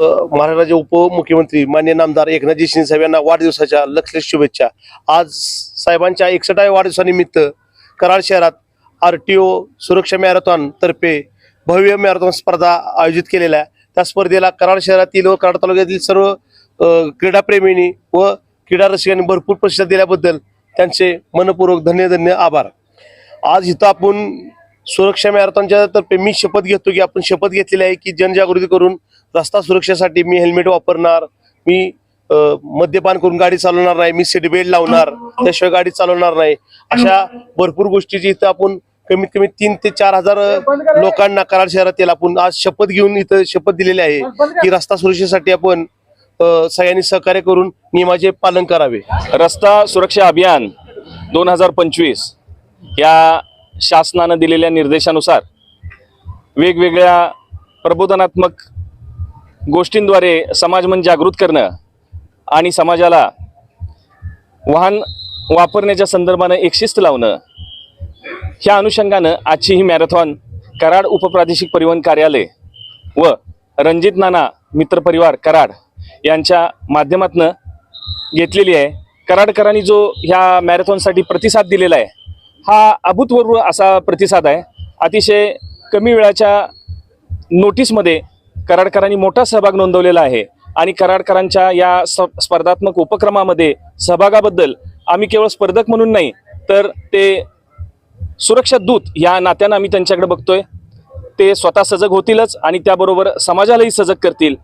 महाराष्ट्राचे उपमुख्यमंत्री मान्य नामदार एकनाथजी शिंदे साहेब यांना वाढदिवसाच्या लक्ष शुभेच्छा. आज साहेबांच्या एकसठाव्या वाढदिवसानिमित्त कराड शहरात आर टी ओ सुरक्षा मॅरेथॉन तर्फे भव्य मॅरेथॉन स्पर्धा आयोजित केलेल्या आहे. त्या स्पर्धेला कराड शहरातील व कराड तालुक्यातील सर्व क्रीडाप्रेमींनी व क्रीडा रसिकांनी भरपूर प्रतिसाद दिल्याबद्दल त्यांचे मनपूर्वक धन्य धन्य आभार. आज इथं आपण सुरक्षा मॅरेथॉनच्या तर्फे मी शपथ घेतो की आपण शपथ घेतलेली आहे की जनजागृती करून रस्ता सुरक्षेसाठी मी हेल्मेट वापरणार मी मद्यपान करून गाडी चालवणार नाही मी सीटबेल्ट लावणार त्याशिवाय गाडी चालवणार नाही. अशा भरपूर गोष्टीची इथं आपण कमीत कमी तीन ते चार हजार लोकांना कराड शहरातील आपण आज शपथ घेऊन इथं शपथ दिलेली आहे की रस्ता सुरक्षेसाठी आपण सगळ्यांनी सहकार्य करून नियमाचे पालन करावे. रस्ता सुरक्षा अभियान दोन हजार पंचवीस या शासनानं दिलेल्या निर्देशानुसार वेगवेगळ्या प्रबोधनात्मक गोष्टींद्वारे समाज मन जागृत करणं आणि समाजाला वाहन वापरण्याच्या संदर्भानं एक शिस्त लावणं ह्या अनुषंगानं आजची ही मॅरेथॉन कराड उपप्रादेशिक परिवहन कार्यालय व रणजित नाना मित्र परिवार कराड यांच्या माध्यमातनं घेतलेली आहे. कराडकरांनी जो ह्या मॅरेथॉनसाठी प्रतिसाद दिलेला आहे हा अभूतपूर्व असा प्रतिसाद आहे. अतिशय कमी वेळाच्या नोटीसमध्ये कराडकरांनी मोठा सहभाग नोंदवलेला आहे. आणि कराडकरांच्या या स्पर्धात्मक उपक्रमामध्ये सहभागाबद्दल आम्ही केवळ स्पर्धक म्हणून नाही तर ते सुरक्षा दूत या नात्यानं आम्ही त्यांच्याकडे बघतोय. ते स्वतः सजग होतीलच आणि त्याबरोबर समाजालाही सजग करतील.